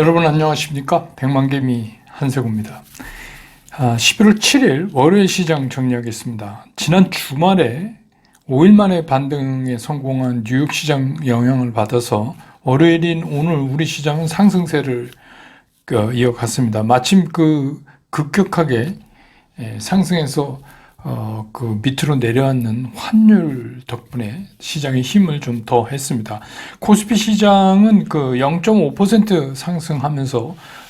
여러분 안녕하십니까? 백만개미 한세구입니다. 아, 11월 7일 월요일 시장 정리하겠습니다. 지난 주말에 5일 만에 반등에 성공한 뉴욕 시장 영향을 받아서 월요일인 오늘 우리 시장은 상승세를 그, 이어갔습니다. 마침 그 급격하게 예, 상승해서 어, 그 밑으로 내려앉는 환율 덕분에 시장의 힘을 좀 더 했습니다. 코스피 시장은 그 0.5% 상승하면서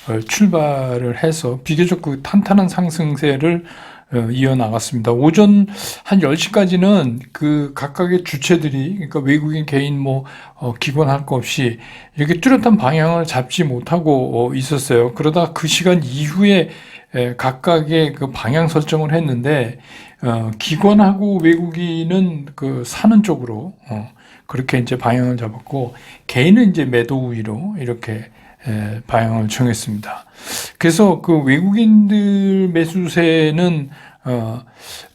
어, 출발을 해서 비교적 그 탄탄한 상승세를 어, 이어나갔습니다. 오전 한 10시까지는 그 각각의 주체들이, 그러니까 외국인 개인 뭐, 어, 기관 할거 없이 이렇게 뚜렷한 방향을 잡지 못하고 어, 있었어요. 그러다 그 시간 이후에 에, 각각의 그 방향 설정을 했는데, 어, 기관하고 외국인은 그 사는 쪽으로, 어, 그렇게 이제 방향을 잡았고, 개인은 이제 매도 우위로 이렇게 에, 방향을 정했습니다. 그래서 그 외국인들 매수세는 어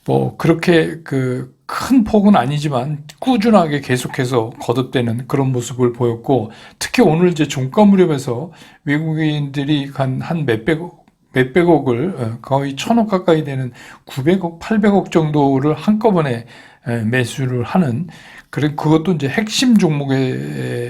뭐 그렇게 그 큰 폭은 아니지만 꾸준하게 계속해서 거듭되는 그런 모습을 보였고 특히 오늘 이제 종가 무렵에서 외국인들이 한 한 몇백억 몇백억을 어, 거의 천억 가까이 되는 900억, 800억 정도를 한꺼번에 에, 매수를 하는 그래 그것도 이제 핵심 종목에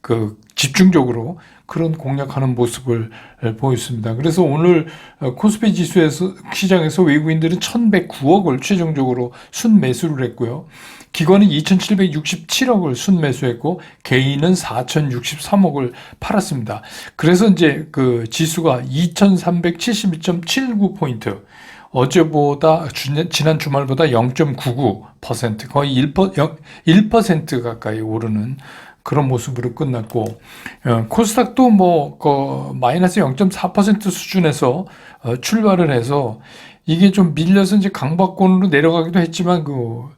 그 집중적으로 그런 공략하는 모습을 보였습니다. 그래서 오늘 어, 코스피 지수에서 시장에서 외국인들은 1,109억을 최종적으로 순매수를 했고요. 기관은 2,767억을 순매수했고 개인은 4,063억을 팔았습니다. 그래서 이제 그 지수가 2,372.79 포인트 어제보다 지난 주말보다 0.99% 거의 1%, 1% 가까이 오르는 그런 모습으로 끝났고 어, 코스닥도 뭐 그 마이너스 0.4% 수준에서 어, 출발을 해서 이게 좀 밀려서 이제 강박권으로 내려가기도 했지만 그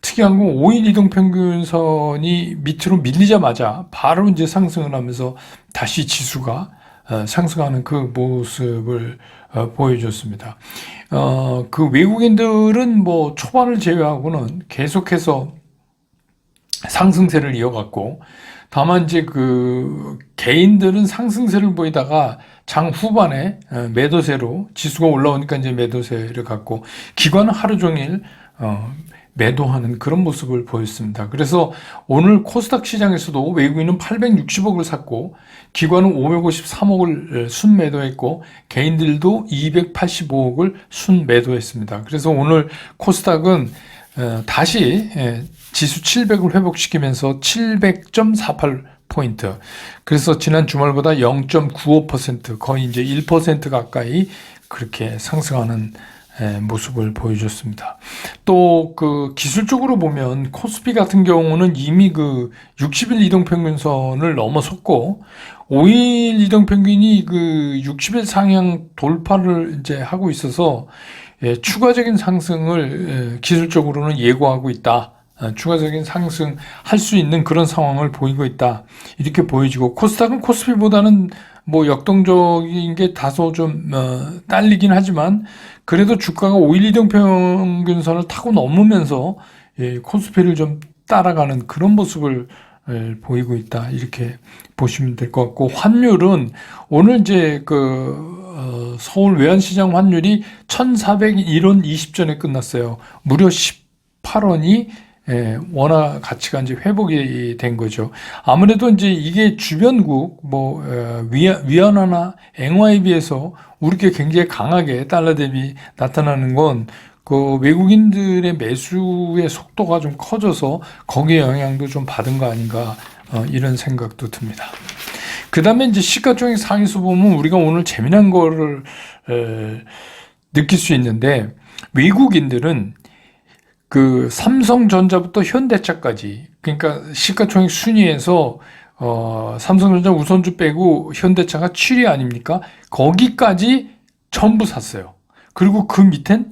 특이한 건 5일 이동 평균선이 밑으로 밀리자마자 바로 이제 상승을 하면서 다시 지수가 어, 상승하는 그 모습을 어, 보여줬습니다. 어, 그 외국인들은 뭐 초반을 제외하고는 계속해서 상승세를 이어갔고 다만 이제 그 개인들은 상승세를 보이다가 장 후반에 어, 매도세로 지수가 올라오니까 이제 매도세를 갖고 기관은 하루 종일 어 매도하는 그런 모습을 보였습니다. 그래서 오늘 코스닥 시장에서도 외국인은 860억을 샀고 기관은 553억을 순매도했고 개인들도 285억을 순매도했습니다. 그래서 오늘 코스닥은 어, 다시 예, 지수 700을 회복시키면서 700.48 포인트. 그래서 지난 주말보다 0.95% 거의 이제 1% 가까이 그렇게 상승하는 예, 모습을 보여줬습니다. 또 그 기술적으로 보면 코스피 같은 경우는 이미 그 60일 이동평균선을 넘어섰고 5일 이동평균이 그 60일 상향 돌파를 이제 하고 있어서 예, 추가적인 상승을 예, 기술적으로는 예고하고 있다. 어, 추가적인 상승할 수 있는 그런 상황을 보이고 있다. 이렇게 보여지고 코스닥은 코스피보다는 뭐 역동적인 게 다소 좀 어, 딸리긴 하지만 그래도 주가가 5일 이동 평균선을 타고 넘으면서 예, 코스피를 좀 따라가는 그런 모습을 예, 보이고 있다 이렇게 보시면 될 것 같고 환율은 오늘 이제 그 어, 서울 외환시장 환율이 1,401원 20전에 끝났어요. 무려 18원이 예, 원화 가치가 이제 회복이 된 거죠. 아무래도 이제 이게 주변국 뭐 어, 위안화나 앵화에 비해서 우리게 굉장히 강하게 달러 대비 나타나는 건 그 외국인들의 매수의 속도가 좀 커져서 거기에 영향도 좀 받은 거 아닌가 어, 이런 생각도 듭니다. 그 다음에 이제 시가총액 상위수 보면 우리가 오늘 재미난 거를 에, 느낄 수 있는데 외국인들은 그 삼성전자부터 현대차까지 그러니까 시가총액 순위에서 어 삼성전자 우선주 빼고 현대차가 7위 아닙니까? 거기까지 전부 샀어요. 그리고 그 밑엔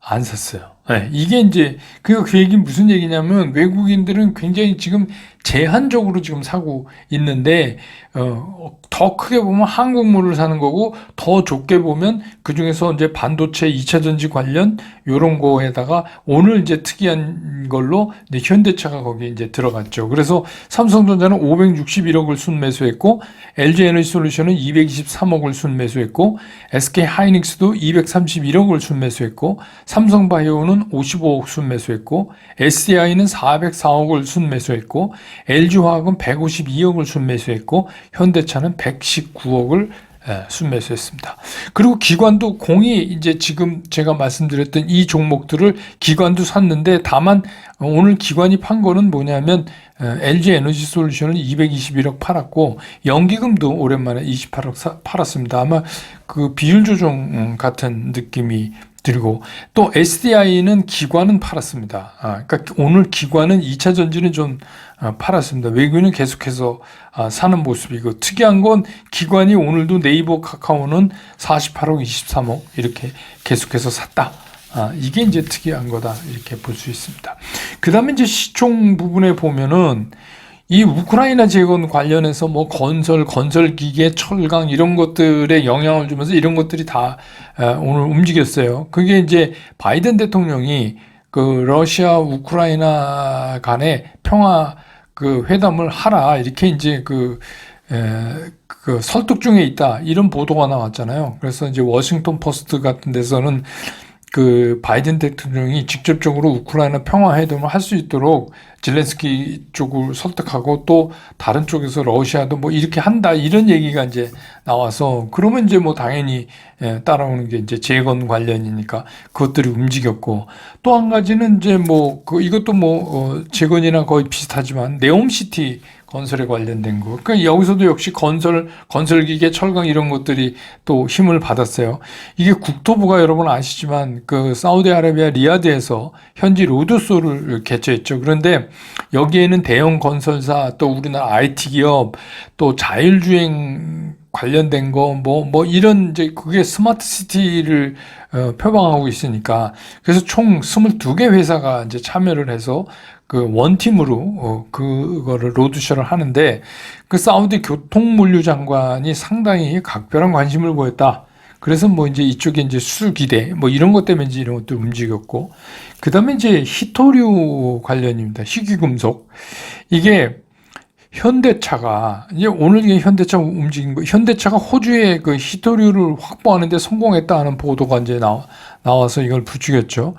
안 샀어요. 네, 이게 이제 그그 그 얘기는 무슨 얘기냐면 외국인들은 굉장히 지금 제한적으로 지금 사고 있는데 어, 더 크게 보면 한국물을 사는 거고 더 좁게 보면 그 중에서 이제 반도체 2차 전지 관련 요런 거에다가 오늘 이제 특이한 걸로 이제 현대차가 거기 이제 들어갔죠. 그래서 삼성전자는 561억을 순매수했고 LG 에너지 솔루션은 223억을 순매수했고 SK 하이닉스도 231억을 순매수했고 삼성바이오는 55억 순매수했고 SDI는 404억을 순매수했고 LG화학은 152억을 순매수했고 현대차는 119억을 순매수했습니다. 그리고 기관도 공이 이제 지금 제가 말씀드렸던 이 종목들을 기관도 샀는데 다만 오늘 기관이 판 거는 뭐냐면 LG 에너지 솔루션은 221억 팔았고 연기금도 오랜만에 28억 팔았습니다. 아마 그 비율 조정 같은 느낌이 들고 또 SDI는 기관은 팔았습니다. 아, 그러니까 오늘 기관은 2차 전지는 좀 아, 팔았습니다. 외국인은 계속해서 아, 사는 모습이고 특이한 건 기관이 오늘도 네이버 카카오는 48억 23억 이렇게 계속해서 샀다. 아, 이게 이제 특이한 거다 이렇게 볼 수 있습니다. 그 다음에 이제 시총 부분에 보면은 이 우크라이나 재건 관련해서 뭐 건설, 건설 기계, 철강 이런 것들에 영향을 주면서 이런 것들이 다 오늘 움직였어요. 그게 이제 바이든 대통령이 그 러시아 우크라이나 간의 평화 그 회담을 하라 이렇게 이제 그, 에, 그 설득 중에 있다 이런 보도가 나왔잖아요. 그래서 이제 워싱턴 포스트 같은 데서는 그 바이든 대통령이 직접적으로 우크라이나 평화 회담을 할 수 있도록 젤렌스키 쪽을 설득하고 또 다른 쪽에서 러시아도 뭐 이렇게 한다 이런 얘기가 이제 나와서 그러면 이제 뭐 당연히 예, 따라오는 게 이제 재건 관련이니까 그것들이 움직였고 또 한 가지는 이제 뭐 그 이것도 뭐어 재건이나 거의 비슷하지만 네옴시티 건설에 관련된 거. 그러니까 여기서도 역시 건설, 건설기계, 철강 이런 것들이 또 힘을 받았어요. 이게 국토부가 여러분 아시지만 그 사우디아라비아 리야드에서 현지 로드쇼를 개최했죠. 그런데 여기에는 대형 건설사 또 우리나라 IT 기업 또 자율주행 관련된 거, 뭐, 뭐, 이런, 이제, 그게 스마트 시티를, 어, 표방하고 있으니까. 그래서 총 22개 회사가 이제 참여를 해서 그 원팀으로 어, 그거를 로드쇼를 하는데 그 사우디 교통물류 장관이 상당히 각별한 관심을 보였다. 그래서 뭐 이제 이쪽에 이제 수기대 뭐 이런 것 때문에 이제 이런 것들 움직였고 그 다음에 이제 히토류 관련입니다. 희귀금속 이게 현대차가 이제 오늘 이게 현대차 움직인 거 현대차가 호주에 그 히토류를 확보하는데 성공했다 하는 보도가 이제 나와 나와서 이걸 부추겼죠.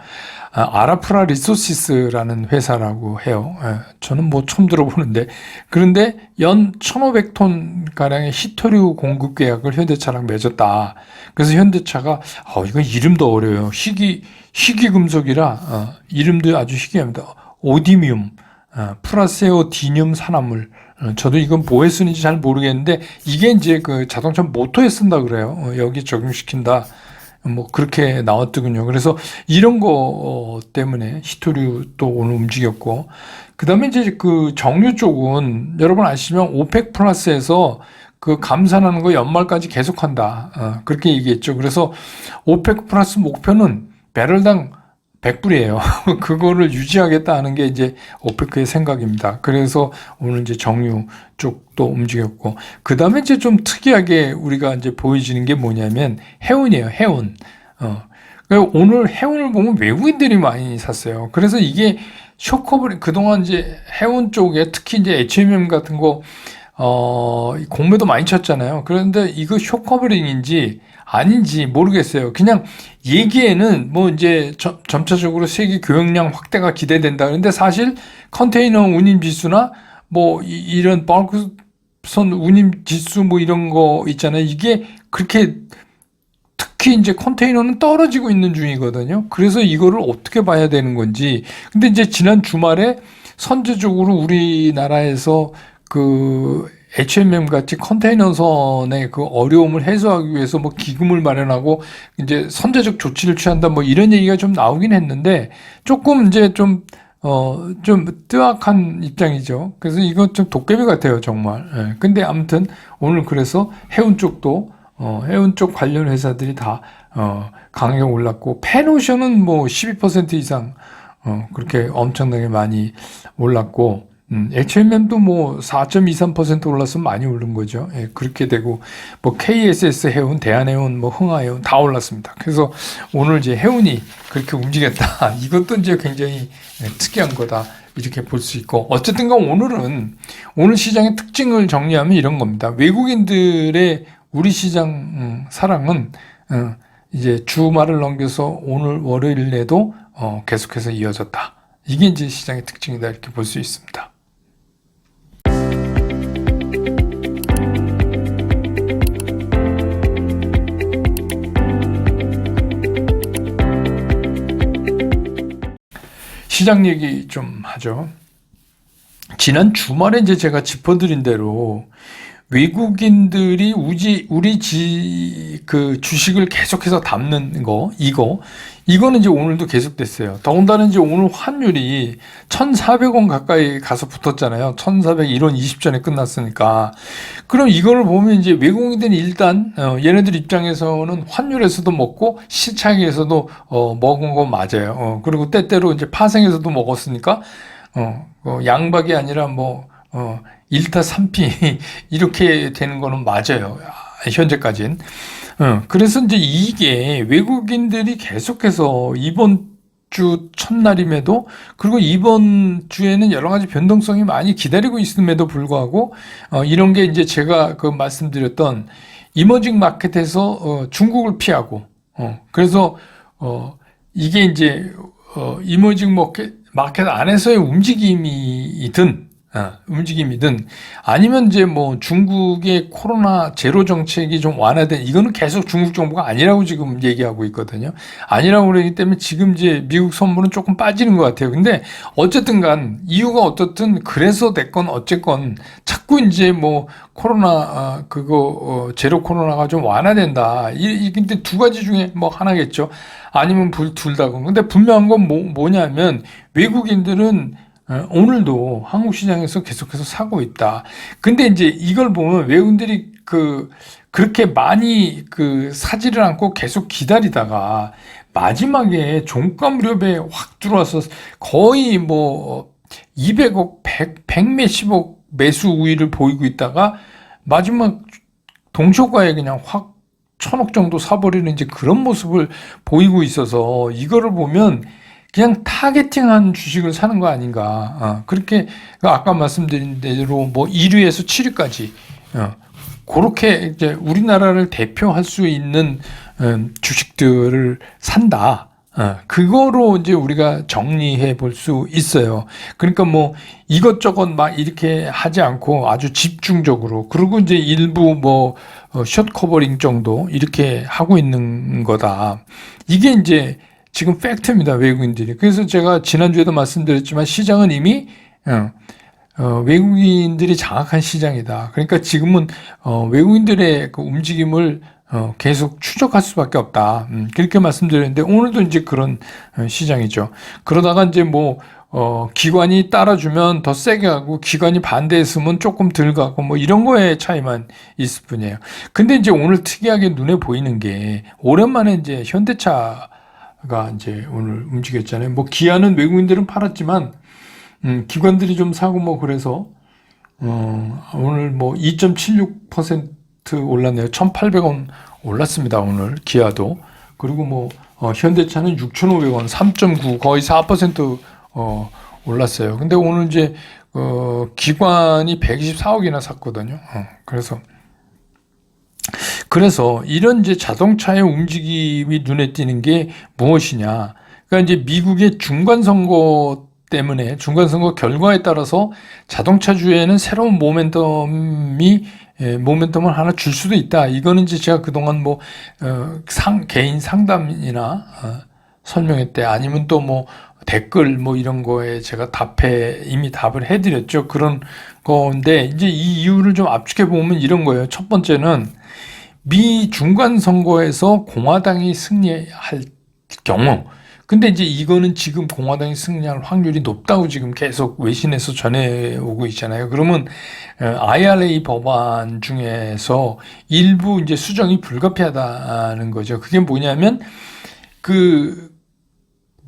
아, 아라프라 리소시스라는 회사라고 해요. 예, 저는 뭐 처음 들어보는데 그런데 연 1,500톤 가량의 히토류 공급 계약을 현대차랑 맺었다. 그래서 현대차가 어 이거 이름도 어려요. 희귀 희귀 금속이라 어, 이름도 아주 희귀합니다. 오디뮴, 어, 프라세오디뮴 산화물. 어, 저도 이건 뭐에 쓰는지 잘 모르겠는데 이게 이제 그 자동차 모터에 쓴다 그래요. 어, 여기 적용시킨다. 뭐 그렇게 나왔더군요. 그래서 이런 거 어, 때문에 히토류 또 오늘 움직였고 그 다음에 이제 그 정유 쪽은 여러분 아시면 오펙 플러스에서 그 감산하는 거 연말까지 계속한다. 어, 그렇게 얘기했죠. 그래서 오펙 플러스 목표는 배럴당 100불이에요. 그거를 유지하겠다는 게 이제 오페크의 생각입니다. 그래서 오늘 이제 정유 쪽도 움직였고, 그 다음에 이제 좀 특이하게 우리가 이제 보여지는 게 뭐냐면 해운이에요. 해운. 어. 오늘 해운을 보면 외국인들이 많이 샀어요. 그래서 이게 쇼커버링, 그동안 이제 해운 쪽에 특히 이제 H&M 같은 거, 어, 공매도 많이 쳤잖아요. 그런데 이거 쇼커버링인지 아닌지 모르겠어요. 그냥 얘기에는 뭐 이제 점, 점차적으로 세계 교역량 확대가 기대된다. 그런데 사실 컨테이너 운임 지수나 뭐 이, 런 버크선 운임 지수 뭐 이런 거 있잖아요. 이게 그렇게 특히 이제 컨테이너는 떨어지고 있는 중이거든요. 그래서 이거를 어떻게 봐야 되는 건지. 근데 이제 지난 주말에 선제적으로 우리나라에서 그 H&M 같이 컨테이너선의 그 어려움을 해소하기 위해서 뭐 기금을 마련하고 이제 선제적 조치를 취한다 뭐 이런 얘기가 좀 나오긴 했는데 조금 이제 좀 어, 좀 뜨악한 입장이죠. 그래서 이건 좀 도깨비 같아요, 정말. 예. 근데 아무튼 오늘 그래서 해운 쪽도, 어, 해운 쪽 관련 회사들이 다, 어, 강하게 올랐고, 펜오션은 뭐 12% 이상, 어, 그렇게 엄청나게 많이 올랐고, 음, HMM도 뭐 4.23% 올랐으면 많이 오른 거죠. 예, 그렇게 되고 뭐 KSS 해운, 대한해운, 뭐 흥하해운 다 올랐습니다. 그래서 오늘 이제 해운이 그렇게 움직였다. 이것도 이제 굉장히 예, 특이한 거다. 이렇게 볼 수 있고 어쨌든 간 오늘은 오늘 시장의 특징을 정리하면 이런 겁니다. 외국인들의 우리 시장 음, 사랑은 어, 이제 주말을 넘겨서 오늘 월요일에도 어, 계속해서 이어졌다. 이게 이제 시장의 특징이다 이렇게 볼 수 있습니다. 시장 얘기 좀 하죠. 지난 주말에 이제 제가 짚어드린 대로 외국인들이 우지 우리 지 그 주식을 계속해서 담는 거 이거 이거는 이제 오늘도 계속됐어요. 더군다나 이제 오늘 환율이 1,400원 가까이 가서 붙었잖아요. 1,401원 20전에 끝났으니까. 그럼 이거를 보면 이제 외국인들이 일단 어, 얘네들 입장에서는 환율에서도 먹고 시장에서도 어, 먹은 거 맞아요. 어, 그리고 때때로 이제 파생에서도 먹었으니까 어, 어, 양박이 아니라 뭐 어, 1타 3피 이렇게 되는 거는 맞아요. 현재까진. 어, 그래서 이제 이게 외국인들이 계속해서 이번 주 첫날임에도 그리고 이번 주에는 여러 가지 변동성이 많이 기다리고 있음에도 불구하고 어, 이런 게 이제 제가 그 말씀드렸던 이머징 마켓에서 어, 중국을 피하고 어, 그래서 어, 이게 이제 어, 이머징 마켓, 마켓 안에서의 움직임이든 어, 움직임이든 아니면 이제 뭐 중국의 코로나 제로 정책이 좀 완화된 이거는 계속 중국 정부가 아니라고 지금 얘기하고 있거든요. 아니라고 그러기 때문에 지금 이제 미국 선물은 조금 빠지는 것 같아요. 근데 어쨌든 간 이유가 어떻든 그래서 됐건 어쨌건 자꾸 이제 뭐 코로나 어, 그거 어, 제로 코로나가 좀 완화된다. 이, 이 근데 두 가지 중에 뭐 하나겠죠. 아니면 둘 다. 근데 분명한 건 뭐, 뭐냐면 외국인들은 어, 오늘도 한국 시장에서 계속해서 사고 있다. 근데 이제 이걸 보면 외국인들이 그 그렇게 많이 그 사지를 않고 계속 기다리다가 마지막에 종가 무렵에 확 들어와서 거의 뭐 200억, 100, 100 몇십억 매수 우위를 보이고 있다가 마지막 동초가에 그냥 확 천억 정도 사버리는 이제 그런 모습을 보이고 있어서 이거를 보면 그냥 타겟팅한 주식을 사는 거 아닌가. 어, 그렇게 아까 말씀드린 대로 뭐 1위에서 7위까지 어, 그렇게 이제 우리나라를 대표할 수 있는 음, 주식들을 산다. 어, 그거로 이제 우리가 정리해 볼 수 있어요. 그러니까 뭐 이것저것 막 이렇게 하지 않고 아주 집중적으로 그리고 이제 일부 뭐 어, 숏 커버링 정도 이렇게 하고 있는 거다. 이게 이제 지금 팩트입니다. 외국인들이. 그래서 제가 지난주에도 말씀드렸지만 시장은 이미 어, 어, 외국인들이 장악한 시장이다. 그러니까 지금은 어, 외국인들의 그 움직임을 어, 계속 추적할 수밖에 없다. 음, 그렇게 말씀드렸는데 오늘도 이제 그런 어, 시장이죠. 그러다가 이제 뭐 어, 기관이 따라주면 더 세게 하고 기관이 반대했으면 조금 덜 가고 뭐 이런 거에 차이만 있을 뿐이에요. 근데 이제 오늘 특이하게 눈에 보이는 게 오랜만에 이제 현대차 가 이제 오늘 움직였잖아요. 뭐 기아는 외국인들은 팔았지만 음, 기관들이 좀 사고 뭐 그래서 어, 오늘 뭐 2.76% 올랐네요. 1,800원 올랐습니다. 오늘 기아도 그리고 뭐 어, 현대차는 6,500원 3.9 거의 4% 어, 올랐어요. 근데 오늘 이제 어, 기관이 124억이나 샀거든요. 어, 그래서 그래서 이런 이제 자동차의 움직임이 눈에 띄는 게 무엇이냐. 그러니까 이제 미국의 중간 선거 때문에 중간 선거 결과에 따라서 자동차 주에는 새로운 모멘텀이 예, 모멘텀을 하나 줄 수도 있다. 이거는 이제 제가 그동안 뭐, 어, 상, 개인 상담이나, 어, 설명했대. 아니면 또 뭐, 댓글 뭐 이런 거에 제가 답해, 이미 답을 해드렸죠. 그런 건데, 이제 이 이유를 좀 압축해 보면 이런 거예요. 첫 번째는, 미 중간 선거에서 공화당이 승리할 경우 근데 이제 이거는 지금 공화당이 승리할 확률이 높다고 지금 계속 외신에서 전해오고 있잖아요. 그러면 IRA 법안 중에서 일부 이제 수정이 불가피하다는 거죠. 그게 뭐냐면 그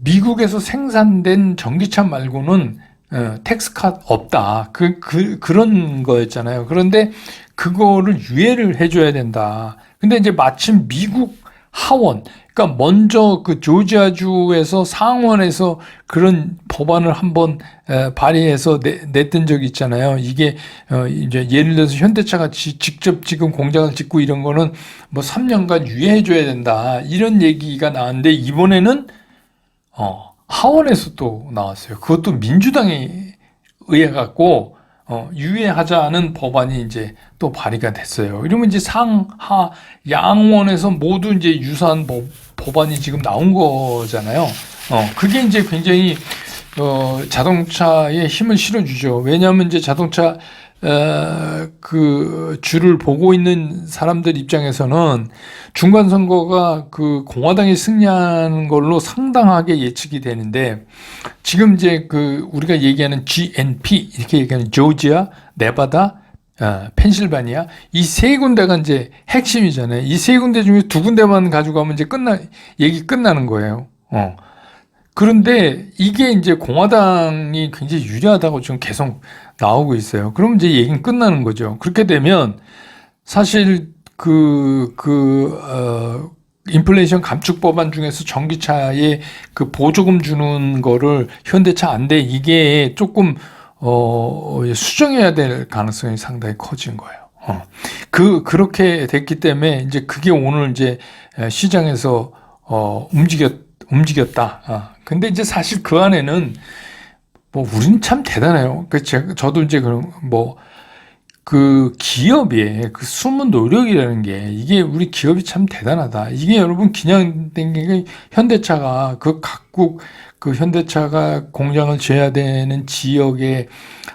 미국에서 생산된 전기차 말고는 어, 텍스컷 없다. 그, 그, 그런 거였잖아요. 그런데 그거를 유예를 해줘야 된다. 근데 이제 마침 미국 하원, 그러니까 먼저 그 조지아주에서 상원에서 그런 법안을 한번 에, 발의해서 내, 냈던 적이 있잖아요. 이게 어, 이제 예를 들어서 현대차가 지- 직접 지금 공장을 짓고 이런 거는 뭐 3년간 유예해줘야 된다. 이런 얘기가 나왔는데 이번에는 어, 하원에서 또 나왔어요. 그것도 민주당에 의해 갖고 어, 유예하자는 법안이 이제 또 발의가 됐어요. 이러면 이제 상하 양원에서 모두 이제 유사한 법, 법안이 지금 나온 거잖아요. 어, 그게 이제 굉장히 어, 자동차에 힘을 실어주죠. 왜냐하면 이제 자동차 어, 그 주를 보고 있는 사람들 입장에서는 중간 선거가 그 공화당이 승리하는 걸로 상당하게 예측이 되는데 지금 이제 그 우리가 얘기하는 GNP 이렇게 얘기하는 조지아, 네바다, 어, 펜실바니아 이 세 군데가 이제 핵심이잖아요. 이 세 군데 중에 두 군데만 가져가면 이제 끝나 얘기 끝나는 거예요. 어. 그런데 이게 이제 공화당이 굉장히 유리하다고 지금 계속 나오고 있어요. 그럼 이제 얘기는 끝나는 거죠. 그렇게 되면 사실 그, 그, 어, 인플레이션 감축 법안 중에서 전기차에 그 보조금 주는 거를 현대차 안 돼. 이게 조금, 어, 수정해야 될 가능성이 상당히 커진 거예요. 어. 그, 그렇게 됐기 때문에 이제 그게 오늘 이제 시장에서, 어, 움직였, 움직였다. 아, 근데 이제 사실 그 안에는 뭐 우리는 참 대단해요. 그 제가 저도 이제 그런 뭐 그 기업의 그 숨은 노력이라는 게 이게 우리 기업이 참 대단하다. 이게 여러분 그냥 게 현대차가 그 각국 그 현대차가 공장을 지어야 되는 지역의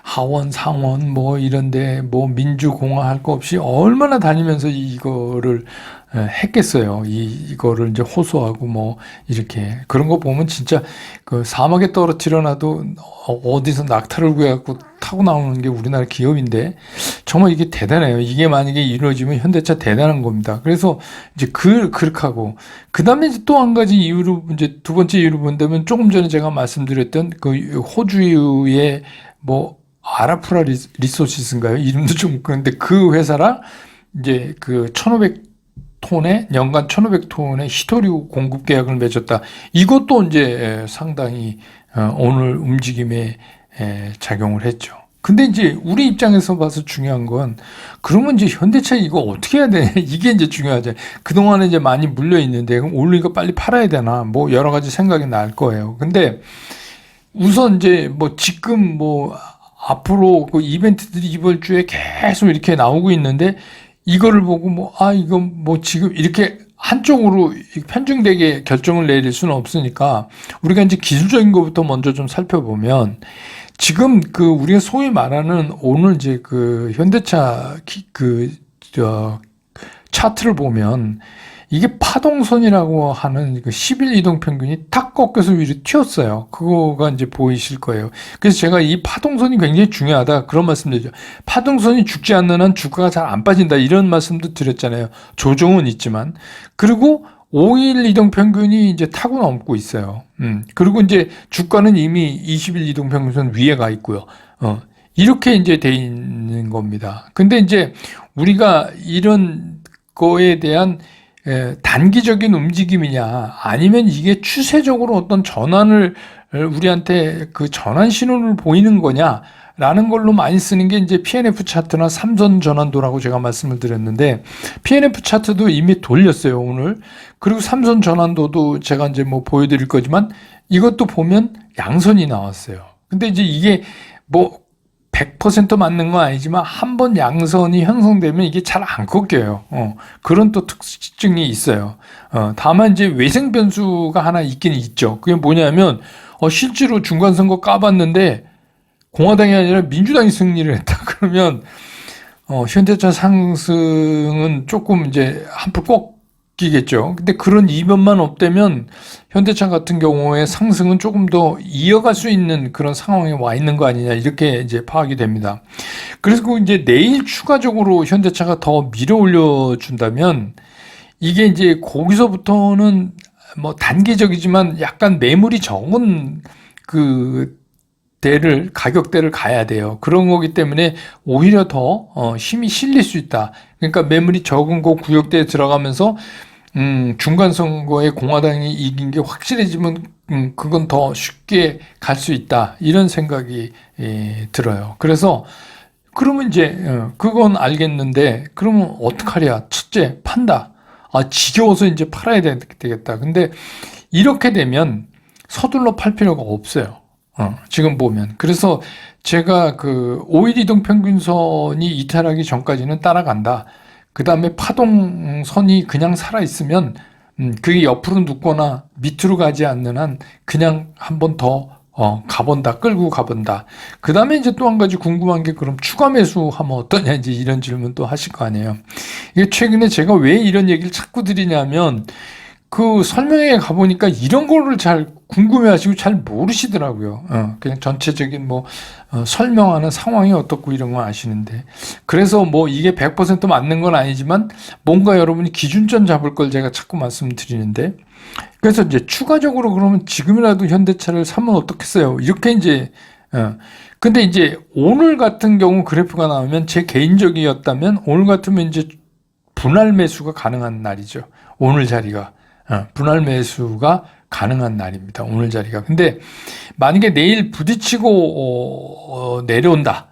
하원, 상원 뭐 이런데 뭐 민주공화 할 거 없이 얼마나 다니면서 이거를 에, 했겠어요. 이 이거를 이제 호소하고 뭐 이렇게 그런 거 보면 진짜 그 사막에 떨어뜨려 놔도 어- 어디서 낙타를 구해갖고 타고 나오는 게 우리나라 기업인데 정말 이게 대단해요. 이게 만약에 이루어지면 현대차 대단한 겁니다. 그래서 이제 그 그렇게 하고 그 다음에 이제 또 한 가지 이유로 이제 두 번째 이유로 본다면 조금 전에 제가 말씀드렸던 그 호주의 뭐 아라프라 리- 리소시스인가요? 이름도 좀 그런데 그 회사랑 이제 그 1,500 톤의 연간 1,500톤의 히토류 공급 계약을 맺었다. 이것도 이제 상당히 어, 오늘 움직임에 에, 작용을 했죠. 근데 이제 우리 입장에서 봐서 중요한 건 그러면 이제 현대차 이거 어떻게 해야 되냐 이게 이제 중요하죠. 그동안에 이제 많이 물려 있는데 그럼 이거 빨리 팔아야 되나 뭐 여러 가지 생각이 날 거예요. 근데 우선 이제 뭐 지금 뭐 앞으로 그 이벤트들이 이번 주에 계속 이렇게 나오고 있는데 이거를 보고 뭐 아 이거 뭐 지금 이렇게 한쪽으로 편중되게 결정을 내릴 수는 없으니까 우리가 이제 기술적인 것부터 먼저 좀 살펴보면 지금 그 우리가 소위 말하는 오늘 이제 그 현대차 기- 그, 저, 차트를 보면 이게 파동선이라고 하는 그 10일 이동 평균이 탁 꺾여서 위로 튀었어요. 그거가 이제 보이실 거예요. 그래서 제가 이 파동선이 굉장히 중요하다. 그런 말씀 드리죠. 파동선이 죽지 않는 한 주가가 잘 안 빠진다. 이런 말씀도 드렸잖아요. 조정은 있지만. 그리고 5일 이동 평균이 이제 타고 넘고 있어요. 음. 그리고 이제 주가는 이미 20일 이동 평균선 위에 가 있고요. 어. 이렇게 이제 돼 있는 겁니다. 근데 이제 우리가 이런 거에 대한 에, 단기적인 움직임이냐 아니면 이게 추세적으로 어떤 전환을 우리한테 그 전환 신호를 보이는 거냐라는 걸로 많이 쓰는 게 이제 PNF 차트나 삼선 전환도라고 제가 말씀을 드렸는데 PNF 차트도 이미 돌렸어요 오늘 그리고 삼선 전환도도 제가 이제 뭐 보여드릴 거지만 이것도 보면 양선이 나왔어요. 근데 이제 이게 뭐 100% 맞는 건 아니지만 한 번 양선이 형성되면 이게 잘 안 꺾여요. 어, 그런 또 특징이 있어요. 어, 다만 이제 외생 변수가 하나 있긴 있죠. 그게 뭐냐면 어, 실제로 중간 선거 까봤는데 공화당이 아니라 민주당이 승리를 했다. 그러면 어, 현대차 상승은 조금 이제 한풀 꺾이겠죠. 근데 그런 이변만 없다면 현대차 같은 경우에 상승은 조금 더 이어갈 수 있는 그런 상황에 와 있는 거 아니냐 이렇게 이제 파악이 됩니다. 그래서 그 이제 내일 추가적으로 현대차가 더 밀어 올려 준다면 이게 이제 거기서부터는 뭐 단기적이지만 약간 매물이 적은 그 대를 가격대를 가야 돼요. 그런 거기 때문에 오히려 더 어, 힘이 실릴 수 있다. 그러니까 매물이 적은 거 구역대에 들어가면서 음, 중간 선거에 공화당이 이긴 게 확실해지면 음, 그건 더 쉽게 갈 수 있다. 이런 생각이 예, 들어요. 그래서 그러면 이제 어, 그건 알겠는데 그러면 어떡하랴? 첫째 판다. 아 지겨워서 이제 팔아야 되- 되겠다. 근데 이렇게 되면 서둘러 팔 필요가 없어요. 어, 지금 보면. 그래서 제가 그 5일 이동 평균선이 이탈하기 전까지는 따라간다. 그 다음에 파동선이 그냥 살아있으면, 음, 그게 옆으로 눕거나 밑으로 가지 않는 한 그냥 한 번 더, 어, 가본다. 끌고 가본다. 그 다음에 이제 또 한 가지 궁금한 게 그럼 추가 매수하면 어떠냐, 이제 이런 질문 또 하실 거 아니에요. 이게 최근에 제가 왜 이런 얘기를 자꾸 드리냐면, 그 설명회에 가보니까 이런 거를 잘 궁금해 하시고 잘 모르시더라고요. 어, 그냥 전체적인 뭐, 어, 설명하는 상황이 어떻고 이런 거 아시는데. 그래서 뭐 이게 100% 맞는 건 아니지만 뭔가 여러분이 기준점 잡을 걸 제가 자꾸 말씀드리는데. 그래서 이제 추가적으로 그러면 지금이라도 현대차를 사면 어떻겠어요? 이렇게 이제, 어. 근데 이제 오늘 같은 경우 그래프가 나오면 제 개인적이었다면 오늘 같으면 이제 분할 매수가 가능한 날이죠. 오늘 자리가. 어, 분할 매수가 가능한 날입니다. 오늘 자리가. 근데 만약에 내일 부딪히고 어, 어, 내려온다.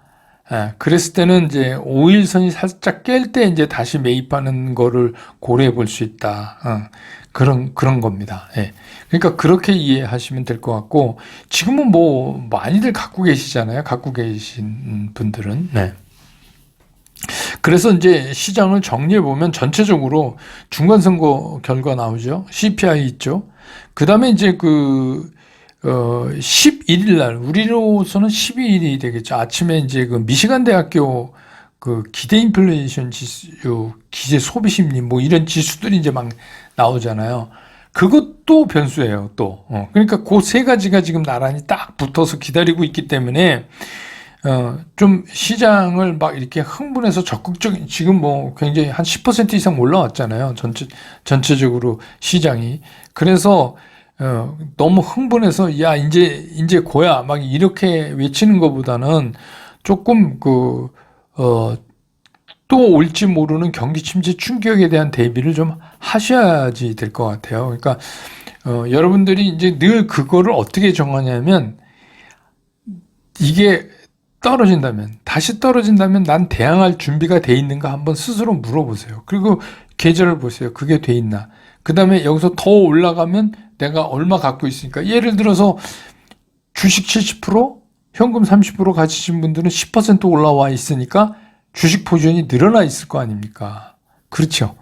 예, 그랬을 때는 이제 5일선이 살짝 깰 때 이제 다시 매입하는 거를 고려해 볼 수 있다. 어, 그런 그런 겁니다. 예. 그러니까 그렇게 이해하시면 될 것 같고 지금은 뭐 많이들 갖고 계시잖아요. 갖고 계신 분들은. 네. 그래서 이제 시장을 정리해 보면 전체적으로 중간 선거 결과 나오죠. CPI 있죠. 그다음에 이제 그 어, 11일 날 우리로서는 12일이 되겠죠. 아침에 이제 그 미시간 대학교 그 기대 인플레이션 지수, 기대 소비 심리 뭐 이런 지수들이 이제 막 나오잖아요. 그것도 변수예요, 또. 어, 그러니까 그 세 가지가 지금 나란히 딱 붙어서 기다리고 있기 때문에 어, 좀 시장을 막 이렇게 흥분해서 적극적인, 지금 뭐 굉장히 한 10% 이상 올라왔잖아요. 전체, 전체적으로 시장이. 그래서, 어, 너무 흥분해서, 야, 이제, 이제 고야. 막 이렇게 외치는 것보다는 조금 그, 어, 또 올지 모르는 경기 침체 충격에 대한 대비를 좀 하셔야지 될 것 같아요. 그러니까, 어, 여러분들이 이제 늘 그거를 어떻게 정하냐면, 이게 떨어진다면, 다시 떨어진다면 난 대항할 준비가 돼 있는가 한번 스스로 물어보세요. 그리고 계절을 보세요. 그게 돼 있나. 그 다음에 여기서 더 올라가면 내가 얼마 갖고 있으니까. 예를 들어서 주식 70%, 현금 30% 가지신 분들은 10% 올라와 있으니까 주식 포지션이 늘어나 있을 거 아닙니까? 그렇죠.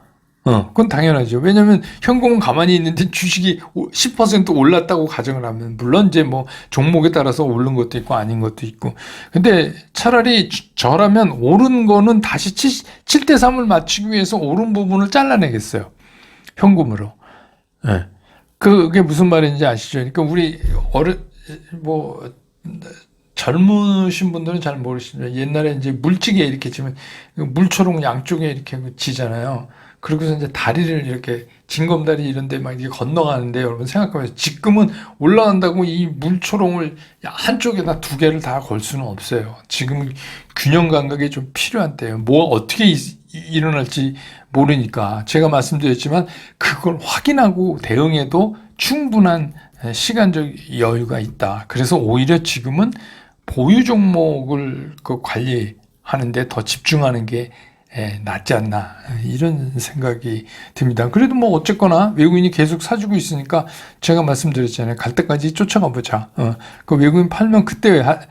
어, 그건 당연하죠. 왜냐면 현금은 가만히 있는데 주식이 10% 올랐다고 가정을 하면 물론 이제 뭐 종목에 따라서 오른 것도 있고 아닌 것도 있고. 근데 차라리 저- 저라면 오른 거는 다시 7, 7대 3을 맞추기 위해서 오른 부분을 잘라내겠어요. 현금으로. 예. 그게 무슨 말인지 아시죠? 그러니까 우리 어른 뭐 젊으신 분들은 잘 모르시죠. 옛날에 이제 물찌개 이렇게 치면 물초록 양쪽에 이렇게 지잖아요. 그러고서 이제 다리를 이렇게 징검다리 이런 데 막 이렇게 건너가는데 여러분 생각해보세요. 지금은 올라간다고 이 물초롱을 한쪽에다 두 개를 다 걸 수는 없어요. 지금 균형 감각이 좀 필요한 때예요. 뭐 어떻게 이- 일어날지 모르니까 제가 말씀드렸지만 그걸 확인하고 대응해도 충분한 시간적 여유가 있다. 그래서 오히려 지금은 보유 종목을 그 관리하는데 더 집중하는 게 예, 낫지 않나 이런 생각이 듭니다. 그래도 뭐 어쨌거나 외국인이 계속 사주고 있으니까 제가 말씀드렸잖아요. 갈 때까지 쫓아가 보자. 어, 그 외국인 팔면 그때 하-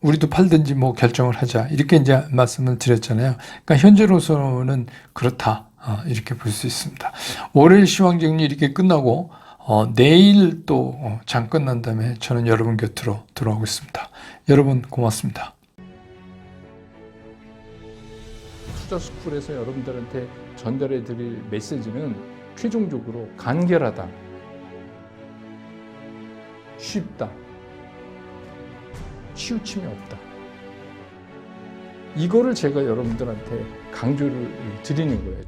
우리도 팔든지 뭐 결정을 하자 이렇게 이제 말씀을 드렸잖아요. 그러니까 현재로서는 그렇다 어, 이렇게 볼 수 있습니다. 월요일 시황정리 이렇게 끝나고 어, 내일 또 어, 장 끝난 다음에 저는 여러분 곁으로 돌아오겠습니다. 여러분 고맙습니다. 투자 스쿨에서 여러분들한테 전달해 드릴 메시지는 최종적으로 간결하다. 쉽다. 치우침이 없다. 이거를 제가 여러분들한테 강조를 드리는 거예요.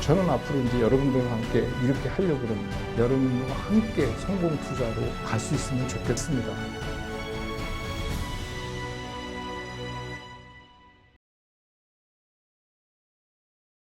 저는 앞으로 이제 여러분들과 함께 이렇게 하려고 합니다. 여러분과 함께 성공 투자로 갈 수 있으면 좋겠습니다.